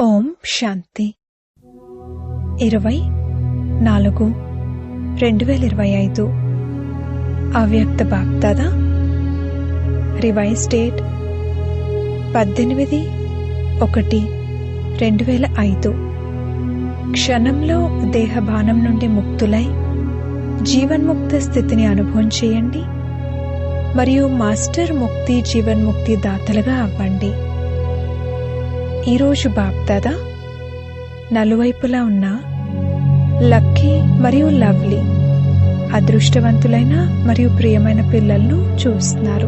ఓం శాంతి. ఇరవై నాలుగు రెండు వేల ఇరవై ఐదు. అవ్యక్త బాగ్దాదా రివైజ్ డేట్ పద్దెనిమిది ఒకటి రెండు వేల ఐదు. క్షణంలో దేహభానం నుండి ముక్తులై జీవన్ముక్త స్థితిని అనుభవం చేయండి. మరియు మాస్టర్ ముక్తి జీవన్ముక్తి దాతలుగా అవ్వండి. ఈరోజు బాప్దాదా నలువైపులా ఉన్న లక్కీ మరియు లవ్లీ అదృష్టవంతులైన మరియు ప్రియమైన పిల్లలను చూస్తున్నారు.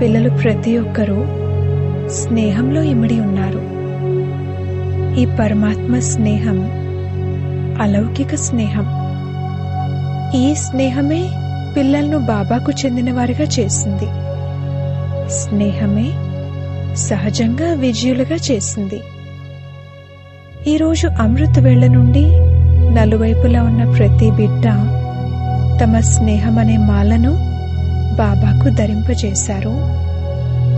పిల్లలు ప్రతి ఒక్కరూ స్నేహంలో ఇమిడి ఉన్నారు. ఈ పరమాత్మ స్నేహం అలౌకిక స్నేహం. ఈ స్నేహమే పిల్లలను బాబాకు చెందిన వారిగా చేసింది. స్నేహమే సహజంగా విజయులుగా చేసింది. ఈరోజు అమృత్ వేళ్ళ నుండి నలువైపులా ఉన్న ప్రతి బిడ్డ తమ స్నేహం అనే మాలను బాబాకు ధరింపజేశారు.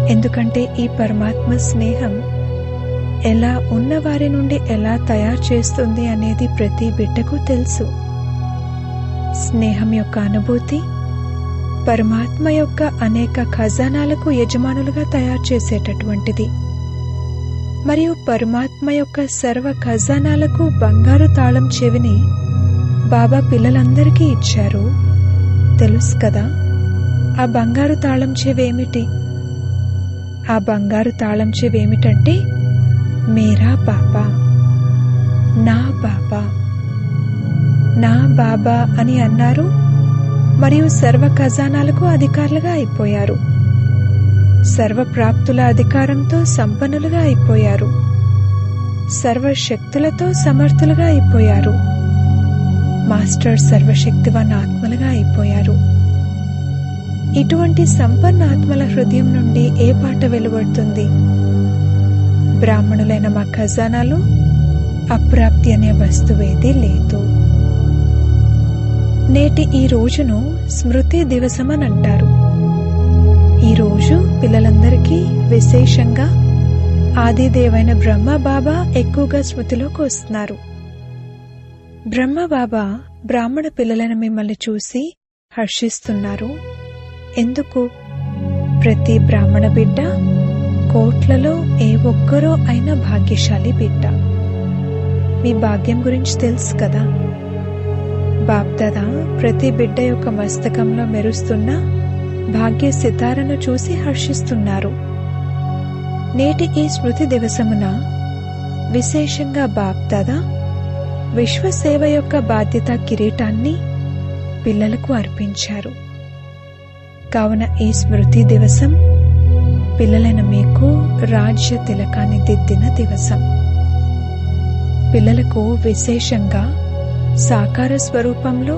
ఎందుకంటే ఈ పరమాత్మ స్నేహం ఎలా ఉన్నవారి నుండి ఎలా తయారు చేస్తుంది అనేది ప్రతి బిడ్డకు తెలుసు. స్నేహం యొక్క అనుభూతి పరమాత్మ యొక్క అనేక ఖజానాలకు యజమానులుగా తయారు చేసేటటువంటిది. మరియు పరమాత్మ యొక్క సర్వ ఖజానాలకు బంగారు తాళం చెవిని బాబా పిల్లలందరికీ ఇచ్చారు. తెలుసు కదా? ఆ బంగారు తాళం చెవేమిటి? ఆ బంగారు తాళం చెవేమిటంటే మేరా బాబా నా బాబా నా బాబా అని అన్నారు మరియు సర్వ ఖజానాలకు అధికారులుగా అయిపోయారు. సర్వప్రాప్తుల అధికారంతో సంపన్నులుగా అయిపోయారు. సర్వశక్తులతో సమర్థులుగా అయిపోయారు. మాస్టర్ సర్వశక్తివాన్ ఆత్మలుగా అయిపోయారు. ఇటువంటి సంపన్న ఆత్మల హృదయం నుండి ఏ పాట వెలువడుతుంది? బ్రాహ్మణులైన మా ఖజానాలో అప్రాప్తి అనే వస్తువేదీ లేదు. నేటి ఈ రోజును స్మృతి దివసం అని అంటారు. ఈ రోజు పిల్లలందరికీ విశేషంగా ఆదిదేవైన బ్రహ్మ బాబా ఎక్కువగా స్మృతిలోకి వస్తున్నారు. బ్రహ్మ బాబా బ్రాహ్మణ పిల్లలను మిమ్మల్ని చూసి హర్షిస్తున్నారు. ఎందుకు? ప్రతి బ్రాహ్మణ బిడ్డ కోట్లలో ఏ ఒక్కరో అయిన భాగ్యశాలి బిడ్డ. మీ భాగ్యం గురించి తెలుసు కదా? బాప్దాదా ప్రతి బిడ్డ యొక్క మస్తకంలో మెరుస్తున్న భాగ్య సితారను చూసి హర్షిస్తున్నారు. నేటి ఈ స్మృతి దివసమున విశేషంగా బాప్దాదా విశ్వసేవ యొక్క బాధ్యత కిరీటాన్ని పిల్లలకు అర్పించారు. కావున ఈ స్మృతి దివసం పిల్లలైన మీకు రాజ్య తిలకాన్ని దిద్దిన దివసం. పిల్లలకు విశేషంగా సాకార స్వరూపంలో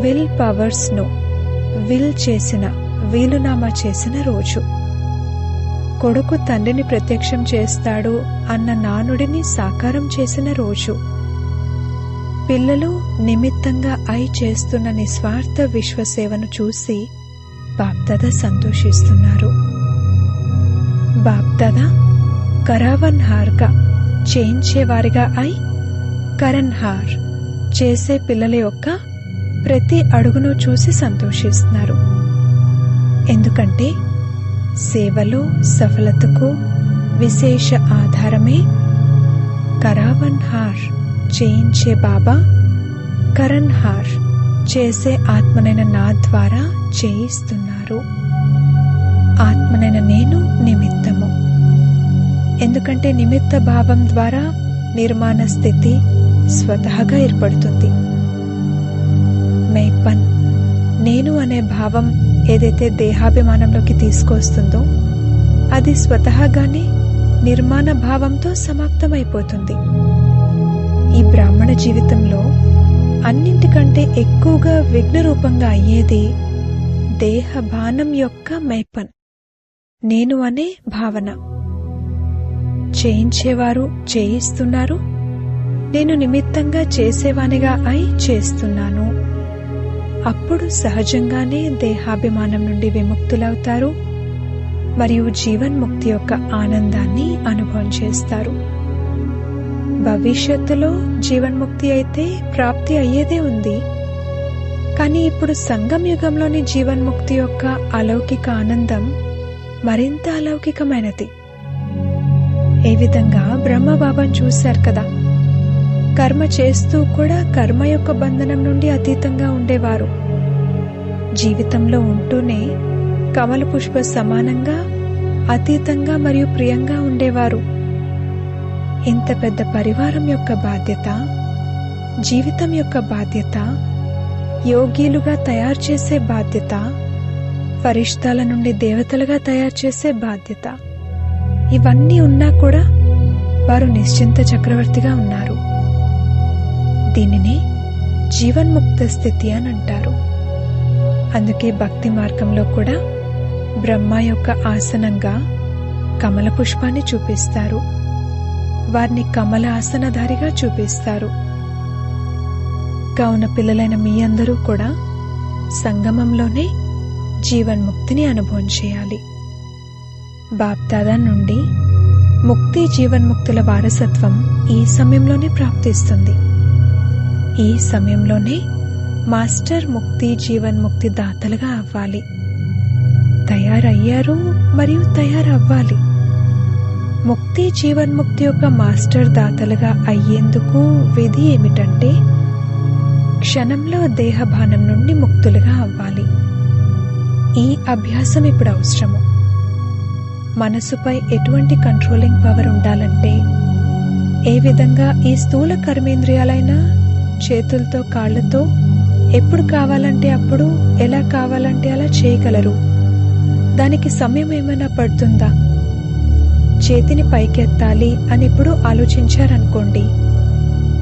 విల్ పవర్స్ను విల్ చేసిన వీలునామా చేసిన రోజు. కొడుకు తండ్రిని ప్రత్యక్షం చేస్తాడు అన్న నానుడిని సాకారం చేసిన రోజు. పిల్లలు నిమిత్తంగా ఐ చేస్తున్న నిస్వార్థ విశ్వసేవను చూసి బాప్దాద సంతోషిస్తున్నారు. బాప్దాద కరావన్ హార్గా చేయించేవారిగా ఐ కరణ్ హార్ చేసే పిల్లల యొక్క ప్రతి అడుగును చూసి సంతోషిస్తున్నారు. ఎందుకంటే సేవలో సఫలతకు విశేష ఆధారమే. కరావన్ హార్ చేయించే బాబా కరణ్ హార్ చేసే ఆత్మనైన నా ద్వారా చేయిస్తున్నారు. ఆత్మనైన నేను నిమిత్తము. ఎందుకంటే నిమిత్త భావం ద్వారా నిర్మాణ స్థితి స్వతహాగా ఏర్పడుతుంది. మేపన్ నేను అనే భావం ఏదైతే దేహాభిమానంలోకి తీసుకొస్తుందో అది స్వతహాగానే నిర్మాణ భావంతో సమాప్తమైపోతుంది. ఈ బ్రాహ్మణ జీవితంలో అన్నింటికంటే ఎక్కువగా విఘ్న రూపంగా అయ్యేది దేహభానం యొక్క మైపన్ నేను అనే భావన. చేయించేవారు చేయిస్తున్నారు నేను నిమిత్తంగా చేసేవానిగా అయి చేస్తున్నాను. అప్పుడు సహజంగానే దేహాభిమానం నుండి విముక్తులవుతారు మరియు జీవన్ముక్తి యొక్క ఆనందాన్ని అనుభవం చేస్తారు. భవిష్యత్తులో జీవన్ముక్తి అయితే ప్రాప్తి అయ్యేదే ఉంది. కానీ ఇప్పుడు సంగం యుగంలోని జీవన్ముక్తి యొక్క అలౌకిక ఆనందం మరింత అలౌకికమైనది. ఏ విధంగా బ్రహ్మబాబాను చూశారు కదా? కర్మ చేస్తూ కూడా కర్మ యొక్క బంధనం నుండి అతీతంగా ఉండేవారు. జీవితంలో ఉంటూనే కమల పుష్ప సమానంగా అతీతంగా మరియు ప్రియంగా ఉండేవారు. ఇంత పెద్ద పరివారం యొక్క బాధ్యత జీవితం యొక్క బాధ్యత యోగ్యులుగా తయారు చేసే బాధ్యత ఫరిష్టాల నుండి దేవతలుగా తయారు చేసే బాధ్యత. ఇవన్నీ ఉన్నా కూడా వారు నిశ్చింత చక్రవర్తిగా ఉన్నారు. దీనినే జీవన్ముక్త స్థితి అని అంటారు. అందుకే భక్తి మార్గంలో కూడా బ్రహ్మ యొక్క ఆసనంగా కమల పుష్పాన్ని చూపిస్తారు. వారిని కమల ఆసనధారిగా చూపిస్తారు. కావున పిల్లలైన మీ అందరూ కూడా సంగమంలోనే జీవన్ముక్తిని అనుభవం చేయాలి. బాప్దాదా నుండి ముక్తి జీవన్ముక్తుల వారసత్వం ఈ సమయంలోనే ప్రాప్తిస్తుంది. ఈ సమయంలోనే మాస్టర్ ముక్తి జీవన్ ముక్తి దాతలుగా అవ్వాలి. తయారయ్యారు మరియు తయారవ్వాలి. ముక్తి జీవన్ముక్తి యొక్క మాస్టర్ దాతలుగా అయ్యేందుకు విధి ఏమిటంటే క్షణంలో దేహభానం నుండి ముక్తులుగా అవ్వాలి. ఈ అభ్యాసం ఇప్పుడు అవసరము. మనసుపై ఎటువంటి కంట్రోలింగ్ పవర్ ఉండాలంటే ఏ విధంగా ఈ స్థూల కర్మేంద్రియాలైనా చేతులతో కాళ్ళతో ఎప్పుడు కావాలంటే అప్పుడు ఎలా కావాలంటే అలా చేయగలరు. దానికి సమయం ఏమైనా పడుతుందా? చేతిని పైకెత్తాలి అని ఇప్పుడు ఆలోచించారనుకోండి.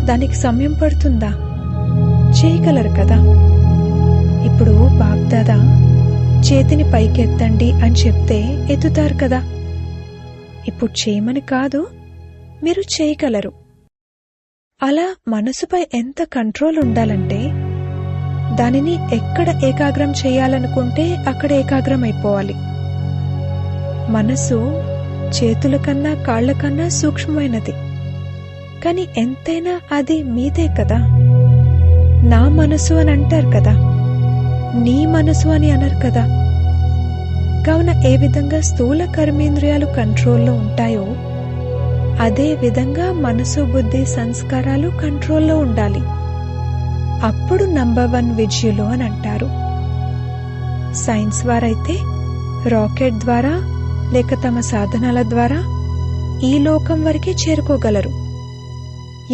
దానికి సమయం పడుతుందా? చేయగలరు కదా. ఇప్పుడు బాగ్దాదా చేతిని పైకెత్తండి అని చెప్తే ఎత్తుతారు కదా. ఇప్పుడు చేయమని కాదు మీరు చేయగలరు. అలా మనసుపై ఎంత కంట్రోల్ ఉండాలంటే దానిని ఎక్కడ ఏకాగ్రం చేయాలనుకుంటే అక్కడ ఏకాగ్రం అయిపోవాలి మనసు చేతుల కన్నా కాళ్ళ కన్నా సూక్ష్మమైనది. కానీ ఎంతైనా అది మీదే కదా. నా మనసు అని అంటారు కదా. నీ మనసు అని అనరు కదా. కావున ఏ విధంగా స్థూల కర్మేంద్రియాలు కంట్రోల్లో ఉంటాయో అదే విధంగా మనసు బుద్ధి సంస్కారాలు కంట్రోల్లో ఉండాలి. అప్పుడు నంబర్ వన్ విజయులు అని అంటారు. సైన్స్ వారైతే రాకెట్ ద్వారా లేక తమ సాధనాల ద్వారా ఈ లోకం వరకే చేరుకోగలరు.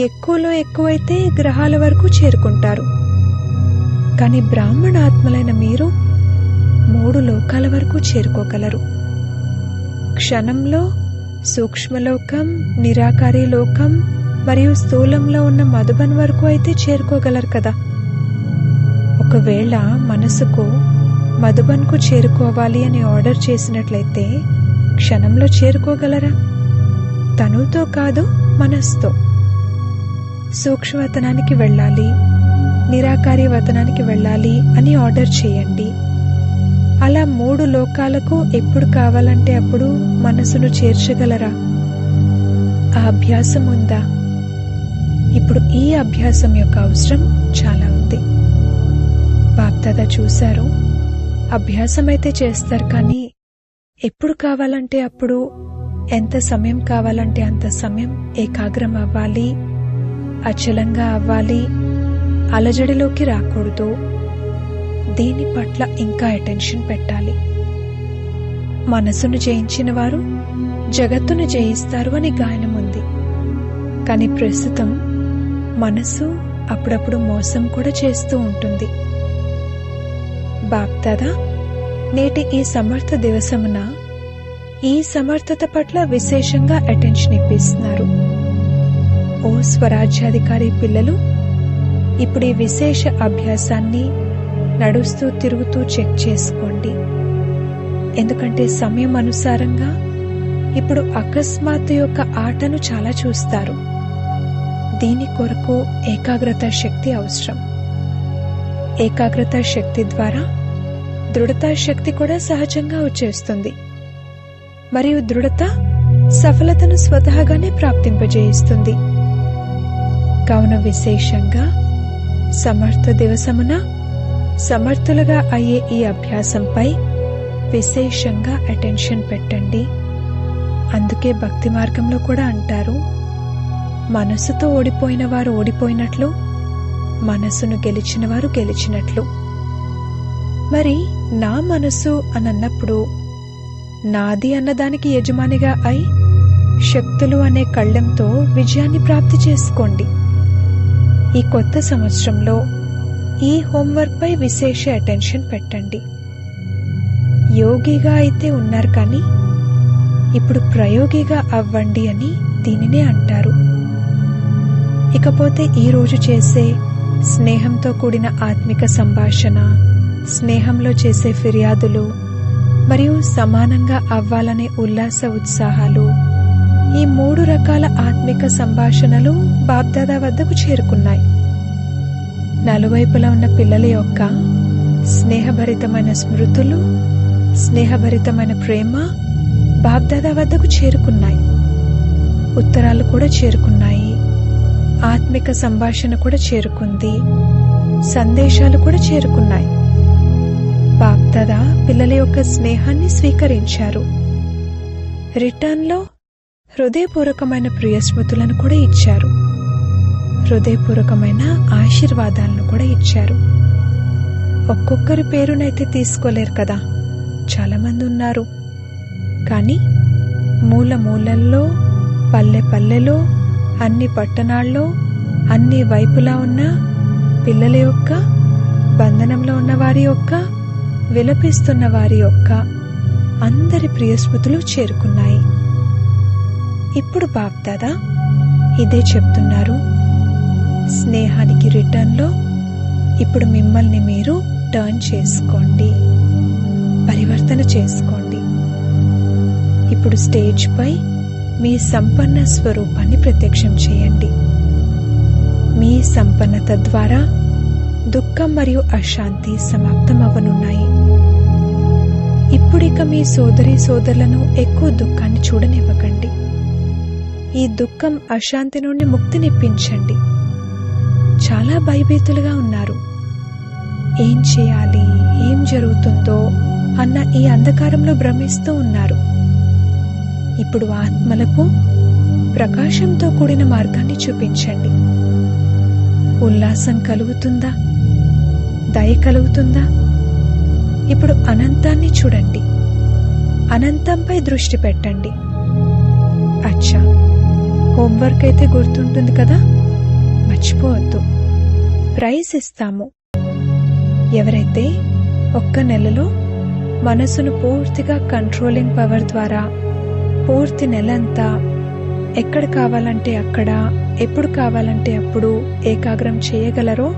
ఎక్కువలో ఎక్కువైతే గ్రహాల వరకు చేరుకుంటారు. కానీ బ్రాహ్మణ ఆత్మలైన మీరు మూడు లోకాల వరకు చేరుకోగలరు. క్షణంలో సూక్ష్మలోకం నిరాకారి లోకం మరియు స్థూలంలో ఉన్న మధుబన్ వరకు అయితే చేరుకోగలరు కదా. ఒకవేళ మనసుకు మధుబన్కు చేరుకోవాలి అని ఆర్డర్ చేసినట్లయితే క్షణంలో చేరుకోగలరా? తనుతో కాదు మనస్తో. సూక్ష్మవతనానికి వెళ్ళాలి నిరాకారి వతనానికి వెళ్ళాలి అని ఆర్డర్ చేయండి. అలా మూడు లోకాలకు ఎప్పుడు కావాలంటే అప్పుడు మనసును చేర్చగలరా? ఆ అభ్యాసం ఉందా? ఇప్పుడు ఈ అభ్యాసం యొక్క అవసరం చాలా ఉంది. బాప్దాదా చూశారు? అభ్యాసం అయితే చేస్తారు కానీ ఎప్పుడు కావాలంటే అప్పుడు ఎంత సమయం కావాలంటే అంత సమయం ఏకాగ్రం అవ్వాలి అచలంగా అవ్వాలి అలజడిలోకి రాకూడదు. దీని పట్ల ఇంకా అటెన్షన్ పెట్టాలి? మనసును జయించిన వారు జగత్తును జయిస్తారు అని గాయనం ఉంది. కానీ ప్రస్తుతం మనసు అప్పుడప్పుడు మోసం కూడా చేస్తూ ఉంటుంది. బాప్దాదా నేటి ఈ సమర్థ దివసమున ఈ సమర్థత పట్ల విశేషంగా అటెన్షన్ ఇప్పిస్తున్నారు. ఓ స్వరాజ్యాధికారి పిల్లలు ఇప్పుడు ఈ విశేష అభ్యాసాన్ని నడుస్తూ తిరుగుతూ చెక్ చేసుకోండి. ఎందుకంటే సమయం అనుసారంగా ఇప్పుడు అకస్మాత్తు యొక్క ఆటను చాలా చూస్తారు. దీని కొరకు ఏకాగ్రత శక్తి అవసరం. ఏకాగ్రత శక్తి ద్వారా దృఢతా శక్తి కూడా సహజంగా వచ్చేస్తుంది. మరియు దృఢత సఫలతను స్వతహాగానే ప్రాప్తింపజేయిస్తుంది. కావున విశేషంగా సమర్థ దివసమున సమర్థులుగా అయ్యే ఈ అభ్యాసంపై విశేషంగా అటెన్షన్ పెట్టండి. అందుకే భక్తి మార్గంలో కూడా అంటారు మనసుతో ఓడిపోయిన వారు ఓడిపోయినట్లు మనసును గెలిచిన వారు గెలిచినట్లు. మరి నా మనసు అని అన్నప్పుడు నాది అన్నదానికి యజమానిగా అయి శక్తులు అనే కళ్ళెంతో విజయాన్ని ప్రాప్తి చేసుకోండి. ఈ కొత్త సంవత్సరంలో ఈ హోంవర్క్ పై విశేష అటెన్షన్ పెట్టండి. యోగిగా అయితే ఉన్నారు కానీ ఇప్పుడు ప్రయోగిగా అవ్వండి అని దీనినే అంటారు. ఇకపోతే ఈరోజు చేసే స్నేహంతో కూడిన ఆత్మిక సంభాషణ స్నేహంలో చేసే ఫిర్యాదులు మరియు సమానంగా అవ్వాలనే ఉల్లాస ఉత్సాహాలు ఈ మూడు రకాల ఆత్మిక సంభాషణలు బాబ్దాదా వద్దకు చేరుకున్నాయి. నలువైపులా ఉన్న పిల్లల యొక్క స్నేహభరితమైన స్మృతులు స్నేహభరితమైన ప్రేమ బాబ్దాదా వద్దకు చేరుకున్నాయి. ఉత్తరాలు కూడా చేరుకున్నాయి. ఆత్మిక సంభాషణ కూడా చేరుకుంది. సందేశాలు కూడా చేరుకున్నాయి. బాప్దాదా పిల్లల యొక్క స్నేహాన్ని స్వీకరించారు. రిటర్న్లో హృదయపూర్వకమైన ప్రియస్మృతులను కూడా ఇచ్చారు. హృదయపూర్వకమైన ఆశీర్వాదాలను కూడా ఇచ్చారు. ఒక్కొక్కరి పేరునైతే తీసుకోలేరు కదా. చాలామంది ఉన్నారు. కానీ మూల మూలల్లో పల్లె పల్లెలో అన్ని పట్టణాల్లో అన్ని వైపులా ఉన్న పిల్లల యొక్క బంధనంలో ఉన్న వారి యొక్క విలపిస్తున్న వారి యొక్క అందరి ప్రియస్మృతులు చేరుకున్నాయి. ఇప్పుడు బాప్దాదా ఇదే చెప్తున్నారు. స్నేహానికి రిటర్న్లో ఇప్పుడు మిమ్మల్ని మీరు టర్న్ చేసుకోండి. పరివర్తన చేసుకోండి. ఇప్పుడు స్టేజ్పై మీ సంపన్న స్వరూపాన్ని ప్రత్యక్షం చేయండి. మీ సంపన్నత ద్వారా దుఃఖం మరియు అశాంతి సమాప్తమవ్వనున్నాయి. ఇప్పుడిక మీ సోదరి సోదరులను ఎక్కువ దుఃఖాన్ని చూడనివ్వకండి. ఈ దుఃఖం అశాంతి నుండి ముక్తినిప్పించండి చాలా భయభీతులుగా ఉన్నారు. ఏం చేయాలి? ఏం జరుగుతుందో అన్న ఈ అంధకారంలో భ్రమిస్తూ ఉన్నారు. ఇప్పుడు ఆత్మలకు ప్రకాశంతో కూడిన మార్గాన్ని చూపించండి. ఉల్లాసం కలుగుతుందా? దయ కలుగుతుందా? ఇప్పుడు అనంతాన్ని చూడండి. అనంతంపై దృష్టి పెట్టండి. అచ్చా హోంవర్క్ అయితే గుర్తుంటుంది కదా? మర్చిపోవద్దు. ప్రైజ్ ఇస్తాము ఎవరైతే ఒక్క నెలలో మనసును పూర్తిగా కంట్రోలింగ్ పవర్ ద్వారా పూర్తి నెలంతా ఎక్కడ కావాలంటే అక్కడ ఎప్పుడు కావాలంటే అప్పుడు ఏకాగ్రం చేయగలరో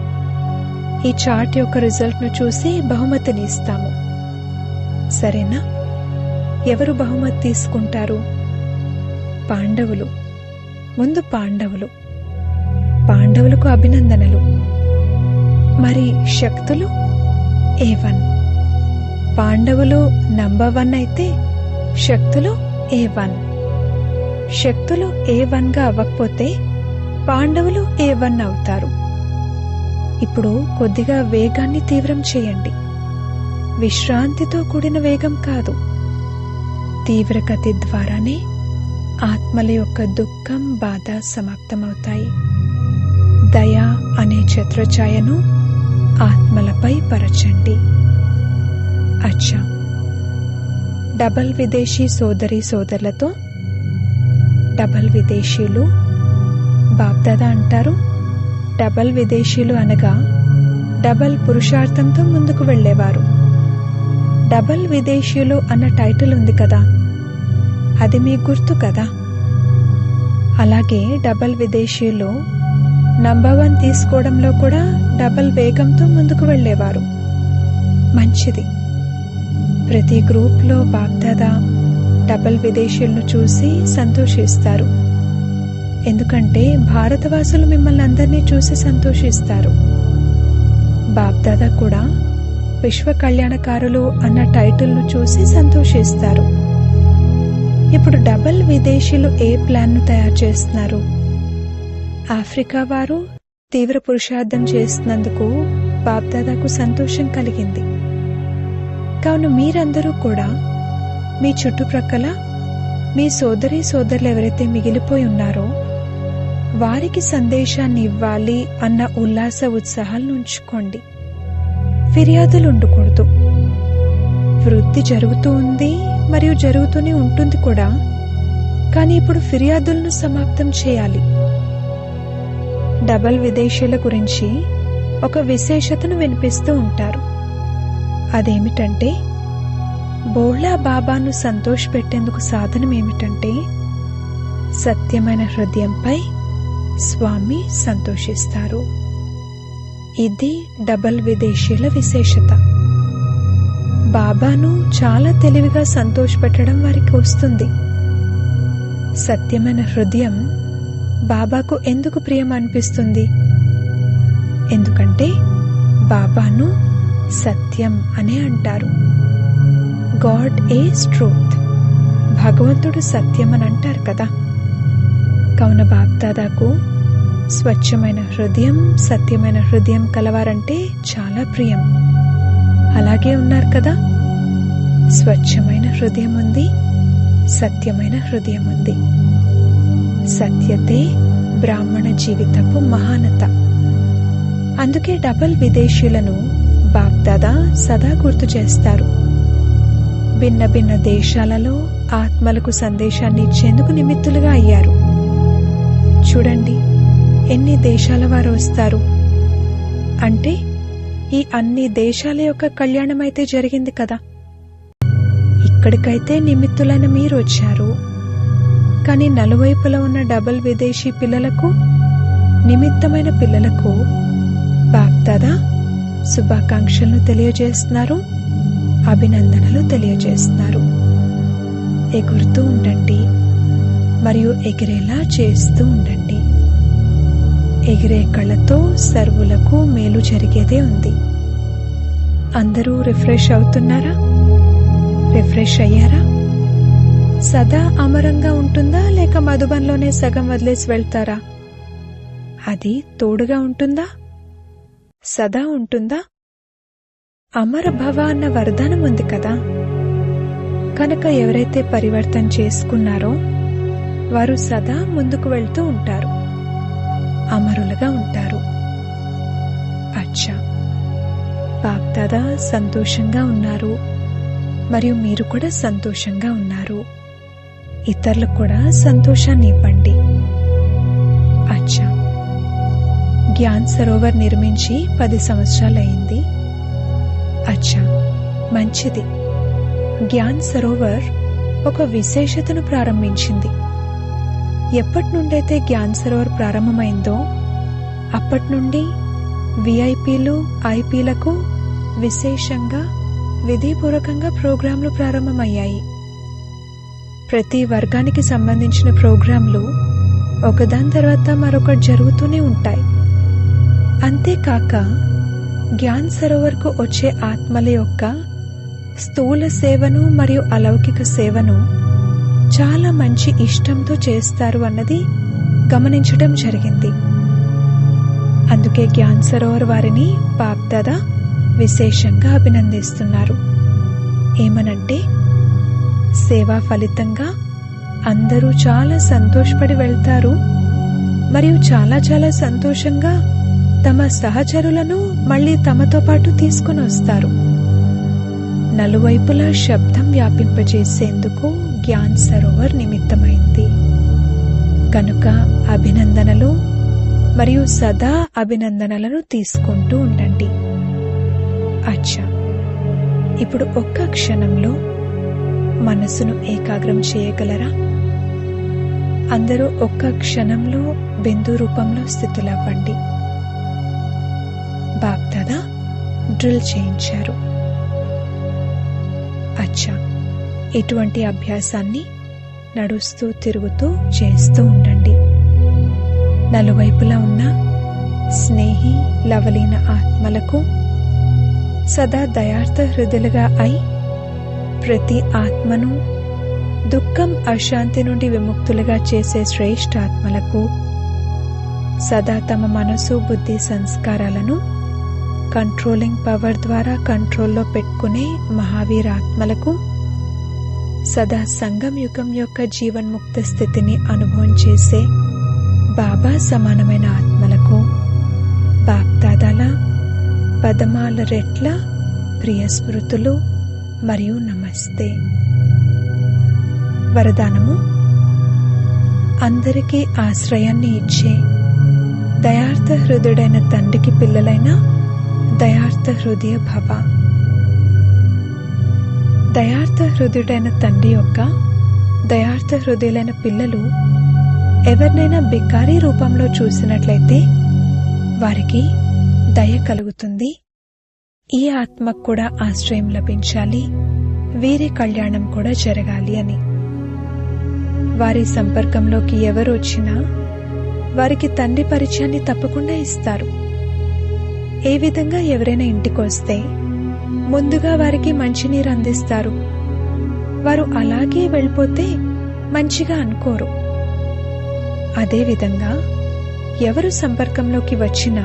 ఈ చార్ట్ యొక్క రిజల్ట్ను చూసి బహుమతిని ఇస్తాము. సరేనా? ఎవరు బహుమతి తీసుకుంటారు? పాండవులు. ముందు పాండవులు. పాండవులకు అభినందనలు. మరి శక్తులు? ఏ వన్ పాండవులు నంబర్ వన్ అయితే శక్తులు ఏ వన్ శక్తులు ఏ వన్గా అవ్వకపోతే పాండవులు ఏ వన్ అవుతారు. ఇప్పుడు కొద్దిగా వేగాన్ని తీవ్రం చేయండి. విశ్రాంతితో కూడిన వేగం కాదు. తీవ్రగతి ద్వారానే ఆత్మల యొక్క దుఃఖం బాధ సమాప్తమవుతాయి. దయ అనే ఛత్రఛాయను ఆత్మలపై పరచండి. అచ్చా. డబల్ విదేశీ సోదరి సోదరులతో డబల్ విదేశీయులు బాప్దాదా అంటారు. డబల్ విదేశీయులు అనగా డబల్ పురుషార్థంతో ముందుకు వెళ్ళేవారు. డబల్ విదేశీయులు అన్న టైటిల్ ఉంది కదా. అది మీ గుర్తు కదా? అలాగే డబల్ విదేశీయులు నంబర్ వన్ తీసుకోవడంలో కూడా డబల్ వేగంతో ముందుకు వెళ్ళేవారు. మంచిది. ప్రతి గ్రూప్లో బాప్దాదా డబల్ విదేశీయులను చూసి సంతోషిస్తారు. ఎందుకంటే భారతవాసులు మిమ్మల్ని అందరినీ చూసి సంతోషిస్తారు. బాప్దాదా కూడా విశ్వ కళ్యాణకారులు అన్న టైటిల్ను చూసి సంతోషిస్తారు. ఇప్పుడు డబల్ విదేశీలు ఏ ప్లాన్ను తయారు చేస్తున్నారు? ఆఫ్రికా వారు తీవ్ర పురుషార్థం చేస్తున్నందుకు బాబ్దాదాకు సంతోషం కలిగింది. కావున మీరందరూ కూడా మీ చుట్టుప్రక్కల మీ సోదరి సోదరులు ఎవరైతే మిగిలిపోయి ఉన్నారో వారికి సందేశాన్ని ఇవ్వాలి అన్న ఉల్లాస ఉత్సాహాలను ఉంచుకోండి ఫిర్యాదులు ఉండకూడదు. వృద్ధి జరుగుతూ ఉంది మరియు జరుగుతూనే ఉంటుంది కూడా. కానీ ఇప్పుడు ఫిర్యాదులను సమాప్తం చేయాలి. డబల్ విదేశీయుల గురించి ఒక విశేషతను వినిపిస్తూ ఉంటారు. అదేమిటంటే బోళ్ళా బాబాను సంతోషపెట్టేందుకు సాధనం ఏమిటంటే సత్యమైన హృదయంపై స్వామి సంతోషిస్తారు. ఇది డబల్ విదేశీయుల విశేషత. బాబాను చాలా తెలివిగా సంతోషపెట్టడం వారికి వస్తుంది. సత్యమైన హృదయం బాబాకు ఎందుకు ప్రియం అనిపిస్తుంది? ఎందుకంటే బాబాను సత్యం అనే అంటారు. God is truth. భగవంతుడు సత్యం అని అంటారు కదా. కావున బాబ్దాదాకు స్వచ్ఛమైన హృదయం సత్యమైన హృదయం కలవారంటే చాలా ప్రియం. అలాగే ఉన్నారు కదా. స్వచ్ఛమైన హృదయం ఉంది సత్యమైన హృదయం ఉంది. సత్యతే బ్రాహ్మణ జీవితపు మహానత. అందుకే డబల్ విదేశీయులను బాప్దాదా సదా గుర్తు చేస్తారు. భిన్న భిన్న దేశాలలో ఆత్మలకు సందేశాన్ని ఇచ్చేందుకు నిమిత్తులుగా అయ్యారు. చూడండి ఎన్ని దేశాల వారు వస్తారు? అంటే ఈ అన్ని దేశాల యొక్క కళ్యాణమైతే జరిగింది కదా? ఇక్కడికైతే నిమిత్తులైన మీరు వచ్చారు. కానీ నలువైపులా ఉన్న డబల్ విదేశీ పిల్లలకు నిమిత్తమైన పిల్లలకు బాప్దాదా శుభాకాంక్షలను తెలియజేస్తున్నారు అభినందనలు తెలియజేస్తున్నారు. ఎగురుతూ ఉండండి మరియు ఎగిరేలా చేస్తూ ఉండండి. ఎగిరే కళ్ళతో సర్వులకు మేలు జరిగేదే ఉంది. అందరూ రిఫ్రెష్ అవుతున్నారా? రిఫ్రెష్ అయ్యారా? సదా అమరంగా ఉంటుందా లేక మధుబన్లోనే సగం వదిలేసి వెళ్తారా? అది తోడుగా ఉంటుందా? సదా ఉంటుందా? అమర భవ అన్న వరదానం ఉంది కదా. కనుక ఎవరైతే పరివర్తన చేసుకున్నారో వారు సదా ముందుకు వెళ్తూ ఉంటారు. అమరులుగా ఉంటారు. అచ్చా! బాప్దాదా సంతోషంగా ఉన్నారు. మరియు మీరు కూడా సంతోషంగా ఉన్నారు. ఇతరులకు కూడా సంతోషాన్ని ఇవ్వండి. అచ్చా. గ్యాన్ సరోవర్ నిర్మించి పది సంవత్సరాలైంది. అచ్చా. మంచిది. గ్యాన్ సరోవర్ ఒక విశేషతను ప్రారంభించింది. ఎప్పటి నుండైతే గ్యాన్ సరోవర్ ప్రారంభమైందో అప్పటి నుండి విఐపీలు ఐపీలకు విశేషంగా విధిపూర్వకంగా ప్రోగ్రాంలు ప్రారంభమయ్యాయి. ప్రతి వర్గానికి సంబంధించిన ప్రోగ్రాంలు ఒకదాని తర్వాత మరొకటి జరుగుతూనే ఉంటాయి. అంతేకాక జ్ఞాన్ సరోవర్కు వచ్చే ఆత్మల యొక్క స్థూల సేవను మరియు అలౌకిక సేవను చాలా మంచి ఇష్టంతో చేస్తారు అన్నది గమనించడం జరిగింది. అందుకే జ్ఞాన్ సరోవర్ వారిని బాప్దాదా విశేషంగా అభినందిస్తున్నారు. ఏమనంటే సేవా ఫలితంగా అందరూ చాలా సంతోషపడి వెళ్తారు. మరియు చాలా చాలా సంతోషంగా తమ సహచరులను మళ్ళీ తమతో పాటు తీసుకుని వస్తారు. నలువైపులా శబ్దం వ్యాపింపజేసేందుకు గ్యాన్ సరోవర్ నిమిత్తమైంది. కనుక అభినందనలు మరియు సదా అభినందనలను తీసుకుంటూ ఉండండి. అచ్చా! ఇప్పుడు ఒక్క క్షణంలో మనసును ఏకాగ్రం చేయగలరా? అందరూ ఒక్క క్షణంలో బిందు రూపంలో స్థితులవ్వండి. బాప్దాదా డ్రిల్ చేయించారు. అచ్చా ఇటువంటి అభ్యాసాన్ని నడుస్తూ తిరుగుతూ చేస్తూ ఉండండి. నలువైపులా ఉన్న స్నేహి లవలీన ఆత్మలకు సదా దయార్థ హృదయలుగా అయి ప్రతి ఆత్మను దుఃఖం అశాంతి నుండి విముక్తులుగా చేసే శ్రేష్టాత్మలకు సదా తమ మనసు బుద్ధి సంస్కారాలను కంట్రోలింగ్ పవర్ ద్వారా కంట్రోల్లో పెట్టుకునే మహావీరాత్మలకు సదా సంగం యుగం యొక్క జీవన్ముక్త స్థితిని అనుభవం చేసే బాబా సమానమైన ఆత్మలకు బాప్దాదాల పదమాల రెట్ల ప్రియ స్మృతులు మరియు నమస్తే. వరదానము అందరికీ ఆశ్రయాన్ని ఇచ్చే దయార్థ హృదయుడైన తండ్రికి పిల్లలైన దయార్థ హృదయ భవ. దయార్థ హృదయుడైన తండ్రి యొక్క దయార్థ హృదయులైన పిల్లలు ఎవరినైనా బికారీ రూపంలో చూసినట్లయితే వారికి దయ కలుగుతుంది. ఈ ఆత్మకు కూడా ఆశ్రయం లభించాలి. వీరి కళ్యాణం కూడా జరగాలి అని. వారి సంపర్కంలోకి ఎవరు వచ్చినా వారికి తండ్రి పరిచయాన్ని తప్పకుండా ఇస్తారు. ఏ విధంగా ఎవరైనా ఇంటికి వస్తే ముందుగా వారికి మంచినీరు అందిస్తారు. వారు అలాగే వెళ్ళిపోతే మంచిగా అనుకోరు. అదేవిధంగా ఎవరు సంపర్కంలోకి వచ్చినా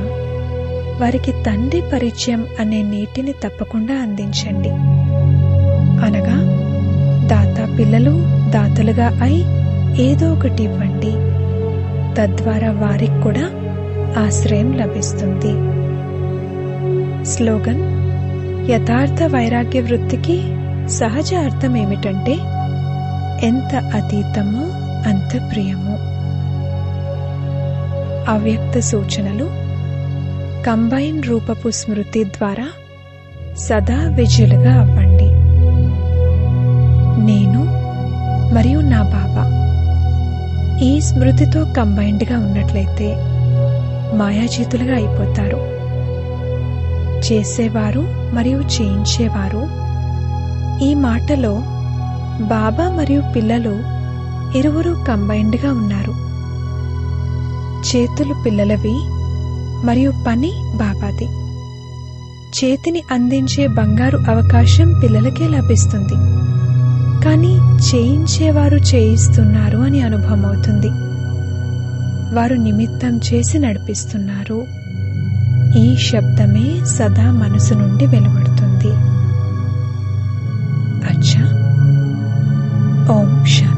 వారికి తండ్రి పరిచయం అనే నీటిని తప్పకుండా అందించండి. పిల్లలు దాతలుగా అయి ఏదో ఒకటి ఇవ్వండి తద్వారా వారికి కూడా ఆశ్రయం లభిస్తుంది. స్లోగన్ యథార్థ వైరాగ్య వృత్తికి సహజ అర్థం ఏమిటంటే ఎంత అతీతమో అంత ప్రియము. అవ్యక్త సూచనలు కంబైన్ రూపపు స్మృతి ద్వారా సదా విజులుగా అవ్వండి. నేను మరియు నా బాబా ఈ స్మృతితో కంబైన్డ్గా ఉన్నట్లయితే మాయాజీతులుగా అయిపోతారు. చేసేవారు మరియు చేయించేవారు ఈ మాటలో బాబా మరియు పిల్లలు ఇరువురు కంబైన్డ్గా ఉన్నారు. చేతులు పిల్లలవి మరియు పని బాబాది. చేతిని అందించే బంగారు అవకాశం పిల్లలకే లభిస్తుంది. కానీ చేయించేవారు చేయిస్తున్నారు అని అనుభవం అవుతుంది వారు నిమిత్తం చేసి నడిపిస్తున్నారు. ఈ శబ్దమే సదా మనసు నుండి వెలువడుతుంది. అచ్చా. ఓం శాంతి